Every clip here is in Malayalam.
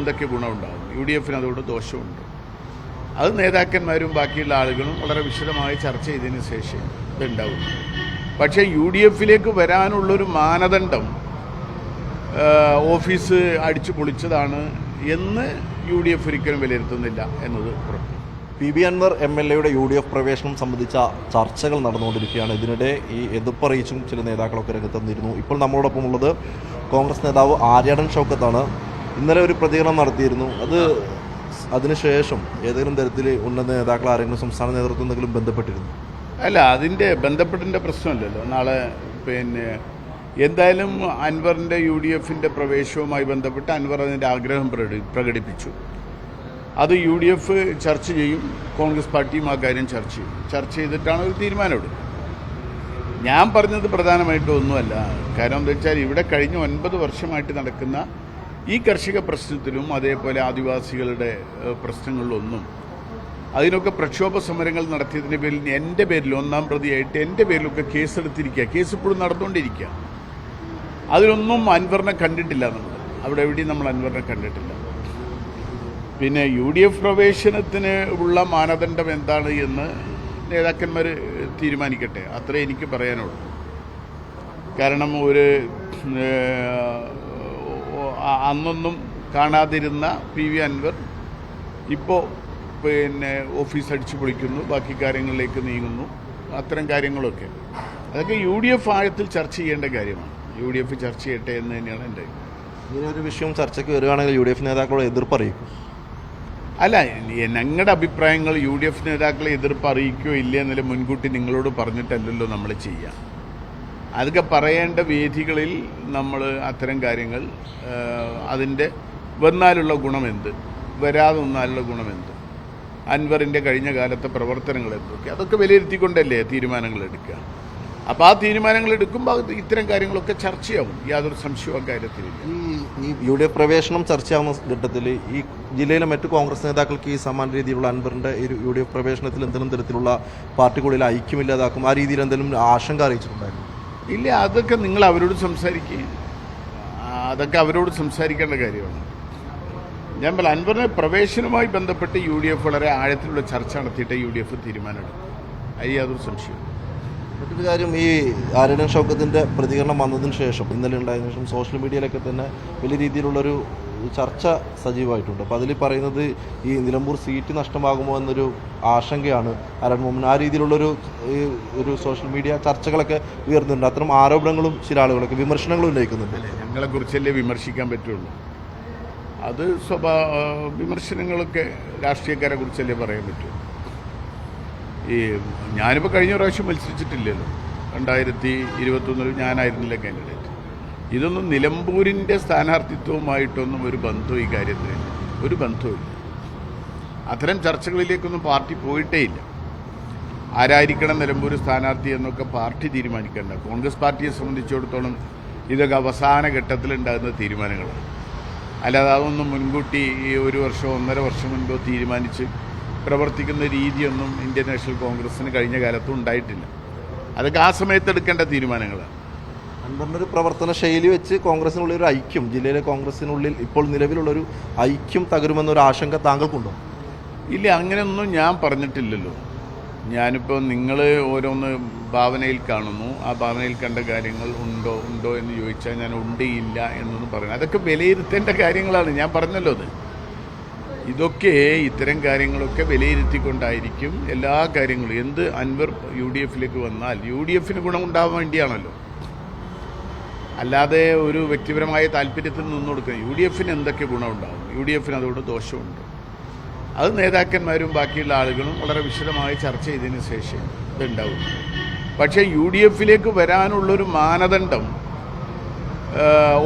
എന്തൊക്കെ ഗുണമുണ്ടാകും? യു ഡി എഫിന് അതുകൊണ്ട് ദോഷമുണ്ട്. അത് നേതാക്കന്മാരും ബാക്കിയുള്ള ആളുകളും വളരെ വിശദമായി ചർച്ച ചെയ്തതിന് ശേഷം ഇതുണ്ടാവും. പക്ഷേ യു ഡി എഫിലേക്ക് വരാനുള്ളൊരു മാനദണ്ഡം ഓഫീസ് അടിച്ചു പൊളിച്ചതാണ് എന്ന് യു ഡി എഫ് ഒരിക്കലും വിലയിരുത്തുന്നില്ല എന്നത് ഉറപ്പ്. P B Anwar M L എയുടെ യു ഡി എഫ് പ്രവേശനം സംബന്ധിച്ച ചർച്ചകൾ നടന്നുകൊണ്ടിരിക്കുകയാണ്. ഇതിനിടെ ഈ എതിർപ്പറിയിച്ചും ചില നേതാക്കളൊക്കെ രംഗത്തെന്നിരുന്നു ഇപ്പോൾ നമ്മളോടൊപ്പം ഉള്ളത് കോൺഗ്രസ് നേതാവ് ആര്യാടൻ ഷൗക്കത്താണ്. ഇന്നലെ ഒരു പ്രതികരണം നടത്തിയിരുന്നു. അത് അതിനുശേഷം ഏതെങ്കിലും തരത്തിൽ ഉന്നത നേതാക്കൾ ആരെങ്കിലും സംസ്ഥാന നേതൃത്വം എന്തെങ്കിലും ബന്ധപ്പെട്ടിരുന്നു? അല്ല അതിന്റെ ബന്ധപ്പെട്ടതിന്റെ പ്രശ്നമല്ലല്ലോ. നാളെ പിന്നെ എന്തായാലും അൻവറിന്റെ യു ഡി എഫിന്റെ പ്രവേശവുമായി ബന്ധപ്പെട്ട് അൻവർ അതിന്റെ ആഗ്രഹം പ്രകടി പ്രകടിപ്പിച്ചു. അത് യു ഡി എഫ് ചർച്ച ചെയ്യും. കോൺഗ്രസ് പാർട്ടിയും ആ കാര്യം ചർച്ച ചെയ്യും. ചർച്ച ചെയ്തിട്ടാണ് ഒരു തീരുമാനമെടുക്കുക ഞാൻ പറഞ്ഞത് പ്രധാനമായിട്ടും ഒന്നുമല്ല. കാരണം എന്താ വെച്ചാൽ ഇവിടെ കഴിഞ്ഞ ഒൻപത് വർഷമായിട്ട് നടക്കുന്ന ഈ കർഷക പ്രശ്നത്തിലും അതേപോലെ ആദിവാസികളുടെ പ്രശ്നങ്ങളിലൊന്നും അതിനൊക്കെ പ്രക്ഷോഭ സമരങ്ങൾ നടത്തിയതിന്റെ പേരിൽ എന്റെ പേരിൽ ഒന്നാം പ്രതിയായിട്ട് എന്റെ പേരിലൊക്കെ കേസെടുത്തിരിക്കുക. കേസ് ഇപ്പോഴും നടന്നുകൊണ്ടിരിക്കുക അതിലൊന്നും അൻവറിനെ കണ്ടിട്ടില്ല നമ്മൾ അവിടെ എവിടെയും നമ്മൾ അൻവറിനെ കണ്ടിട്ടില്ല. പിന്നെ യു ഡി എഫ് പ്രവേശനത്തിന് ഉള്ള മാനദണ്ഡം എന്താണ് എന്ന് നേതാക്കന്മാർ തീരുമാനിക്കട്ടെ. അത്രേ എനിക്ക് പറയാനുള്ളൂ. കാരണം ഒരു അന്നൊന്നും കാണാതിരുന്ന പി വി അൻവർ ഇപ്പോൾ പിന്നെ ഓഫീസ് അടിച്ചു പൊളിക്കുന്നു ബാക്കി കാര്യങ്ങളിലേക്ക് നീങ്ങുന്നു. അത്തരം കാര്യങ്ങളൊക്കെ. അതൊക്കെ യു ഡി എഫ് ആഴത്തിൽ ചർച്ച ചെയ്യേണ്ട കാര്യമാണ്. യു ഡി എഫ് ചർച്ച ചെയ്യട്ടെ എന്ന് തന്നെയാണ് എന്റെ ഇങ്ങനെ ഒരു വിഷയം ചർച്ചയ്ക്ക് വരികയാണെങ്കിൽ യു ഡി എഫ് നേതാക്കളോട് എതിർപ്പറിയിക്കും അല്ല ഞങ്ങളുടെ അഭിപ്രായങ്ങൾ യു ഡി എഫ് നേതാക്കളെ എതിർപ്പ് അറിയിക്കുകയോ ഇല്ല മുൻകൂട്ടി നിങ്ങളോട് പറഞ്ഞിട്ടല്ലല്ലോ നമ്മൾ ചെയ്യുക. അതൊക്കെ പറയേണ്ട വേദികളിൽ നമ്മൾ അത്തരം കാര്യങ്ങൾ അതിന്റെ വന്നാലുള്ള ഗുണമെന്ത് വരാതെ വന്നാലുള്ള ഗുണമെന്ത് അൻവറിന്റെ കഴിഞ്ഞ കാലത്തെ പ്രവർത്തനങ്ങൾ എന്തൊക്കെ അതൊക്കെ വിലയിരുത്തിക്കൊണ്ടല്ലേ തീരുമാനങ്ങൾ എടുക്കുക. അപ്പോൾ ആ തീരുമാനങ്ങൾ എടുക്കുമ്പോൾ ഇത്തരം കാര്യങ്ങളൊക്കെ ചർച്ചയാവും. യാതൊരു സംശയവും കാര്യത്തിൽ ഈ യു ഡി എഫ് പ്രവേശനം ചർച്ചയാവുന്ന ഘട്ടത്തിൽ ഈ ജില്ലയിലെ മറ്റ് കോൺഗ്രസ് നേതാക്കൾക്ക് ഈ സമാന രീതിയിലുള്ള അൻവറിന്റെ ഈ യു ഡി എഫ് പ്രവേശനത്തിൽ എന്തെങ്കിലും തരത്തിലുള്ള പാർട്ടിക്കുള്ളിൽ ഐക്യമില്ലാതാക്കും ആ രീതിയിൽ എന്തെങ്കിലും ആശങ്ക അറിയിച്ചിട്ടുണ്ടായിരുന്നു? ഇല്ല അതൊക്കെ നിങ്ങൾ അവരോട് സംസാരിക്കുക അതൊക്കെ അവരോട് സംസാരിക്കേണ്ട കാര്യമാണ്. ഞാൻ പറയാം അൻവറിന് പ്രവേശനവുമായി ബന്ധപ്പെട്ട് യു ഡി എഫ് വളരെ ആഴത്തിലുള്ള ചർച്ച നടത്തിയിട്ട് യു ഡി എഫ് തീരുമാനമെടുക്കും അതിൽ യാതൊരു സംശയം മറ്റൊരു കാര്യം ഈ ആര്യടൻ ഷൗക്കത്തിന്റെ പ്രതികരണം വന്നതിന് ശേഷം ഇന്നലെ ഉണ്ടായതിനു ശേഷം സോഷ്യൽ മീഡിയയിലൊക്കെ തന്നെ വലിയ രീതിയിലുള്ളൊരു ചർച്ച സജീവമായിട്ടുണ്ട്. അപ്പോൾ അതിൽ പറയുന്നത് ഈ നിലമ്പൂർ സീറ്റ് നഷ്ടമാകുമോ എന്നൊരു ആശങ്കയാണ് ആരാണ് ആ രീതിയിലുള്ളൊരു ഒരു സോഷ്യൽ മീഡിയ ചർച്ചകളൊക്കെ ഉയർന്നുണ്ട് അത്തരം ആരോപണങ്ങളും ചില ആളുകളൊക്കെ വിമർശനങ്ങളും ഉന്നയിക്കുന്നുണ്ട്. ഞങ്ങളെ കുറിച്ചല്ലേ വിമർശിക്കാൻ പറ്റുള്ളൂ. അത് സ്വഭാ വിമർശനങ്ങളൊക്കെ രാഷ്ട്രീയക്കാരെ കുറിച്ചല്ലേ പറയാൻ പറ്റൂ. ഈ ഞാനിപ്പോൾ കഴിഞ്ഞ പ്രാവശ്യം മത്സരിച്ചിട്ടില്ലല്ലോ. രണ്ടായിരത്തി ഇരുപത്തൊന്നിൽ ഞാനായിരുന്നില്ല കാൻഡിഡേറ്റ് ഇതൊന്നും നിലമ്പൂരിന്റെ സ്ഥാനാർത്ഥിത്വവുമായിട്ടൊന്നും ഒരു ബന്ധവും ഈ കാര്യത്തിലില്ല ഒരു ബന്ധവുമില്ല അത്തരം ചർച്ചകളിലേക്കൊന്നും പാർട്ടി പോയിട്ടേ ഇല്ല ആരായിരിക്കണം നിലമ്പൂർ സ്ഥാനാർത്ഥി എന്നൊക്കെ പാർട്ടി തീരുമാനിക്കേണ്ട. കോൺഗ്രസ് പാർട്ടിയെ സംബന്ധിച്ചിടത്തോളം ഇതൊക്കെ അവസാന ഘട്ടത്തിലുണ്ടാകുന്ന തീരുമാനങ്ങളാണ്. അല്ലാതെ അതൊന്നും മുൻകൂട്ടി ഈ ഒരു വർഷമോ ഒന്നര വർഷം മുൻപോ തീരുമാനിച്ച് പ്രവർത്തിക്കുന്ന രീതിയൊന്നും ഇന്ത്യൻ നാഷണൽ കോൺഗ്രസ്സിന് കഴിഞ്ഞ കാലത്തും ഉണ്ടായിട്ടില്ല. അതൊക്കെ ആ സമയത്ത് എടുക്കേണ്ട തീരുമാനങ്ങളാണ്. ഒരു പ്രവർത്തന ശൈലി വെച്ച് കോൺഗ്രസിനുള്ളിൽ ഒരു ഐക്യം ജില്ലയിലെ കോൺഗ്രസിനുള്ളിൽ ഇപ്പോൾ നിലവിലുള്ളൊരു ഐക്യം തകരുമെന്നൊരു ആശങ്ക താങ്കൾക്കുണ്ടോ? ഇല്ല അങ്ങനെയൊന്നും ഞാൻ പറഞ്ഞിട്ടില്ലല്ലോ. ഞാനിപ്പോൾ നിങ്ങൾ ഓരോന്ന് ഭാവനയിൽ കാണുന്നു. ആ ഭാവനയിൽ കണ്ട കാര്യങ്ങൾ ഉണ്ടോ ഉണ്ടോ എന്ന് ചോദിച്ചാൽ ഞാൻ ഉണ്ട് ഇല്ല എന്നൊന്ന് പറയുന്നത് അതൊക്കെ വിലയിരുത്തേണ്ട കാര്യങ്ങളാണ്. ഞാൻ പറഞ്ഞല്ലോ അത്. ഇതൊക്കെ ഇത്തരം കാര്യങ്ങളൊക്കെ വിലയിരുത്തിക്കൊണ്ടായിരിക്കും എല്ലാ കാര്യങ്ങളും. എന്ത് അൻവർ യു ഡി എഫിലേക്ക് വന്നാൽ യു ഡി എഫിന് ഗുണമുണ്ടാവാൻ വേണ്ടിയാണല്ലോ. അല്ലാതെ ഒരു വ്യക്തിപരമായ താല്പര്യത്തിൽ നിന്ന് യു ഡി എഫിന് എന്തൊക്കെ ഗുണമുണ്ടാകും യു ഡി എഫിന് അതുകൊണ്ട് ദോഷമുണ്ട്. അത് നേതാക്കന്മാരും ബാക്കിയുള്ള ആളുകളും വളരെ വിശദമായി ചർച്ച ചെയ്തതിന് ശേഷം ഇതുണ്ടാവും. പക്ഷേ യു ഡി എഫിലേക്ക് വരാനുള്ളൊരു മാനദണ്ഡം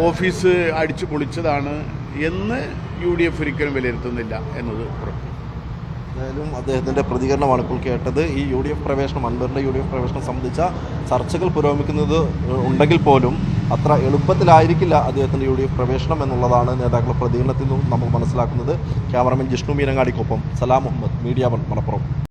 ഓഫീസ് അടിച്ചു പൊളിച്ചതാണ് എന്ന് യു ഡി എഫ് ഒരിക്കലും വിലയിരുത്തുന്നില്ല എന്നത് ഉറപ്പ്. എന്തായാലും അദ്ദേഹത്തിന്റെ പ്രതികരണമാണ് ഇപ്പോൾ കേട്ടത്. ഈ യു ഡി എഫ് പ്രവേശനം അൻപറിന്റെ യു ഡി എഫ് പ്രവേശനം സംബന്ധിച്ച ചർച്ചകൾ പുരോഗമിക്കുന്നത് ഉണ്ടെങ്കിൽ പോലും അത്ര എളുപ്പത്തിലായിരിക്കില്ല അദ്ദേഹത്തിന്റെ യു ഡി എഫ് പ്രവേശനം എന്നുള്ളതാണ് നേതാക്കളുടെ പ്രതികരണത്തിൽ നിന്നും നമ്മൾ മനസ്സിലാക്കുന്നത്. ക്യാമറമാൻ ജിഷ്ണു മീനങ്ങാടിക്കൊപ്പം സലാം മുഹമ്മദ് മീഡിയ വൺ മലപ്പുറം.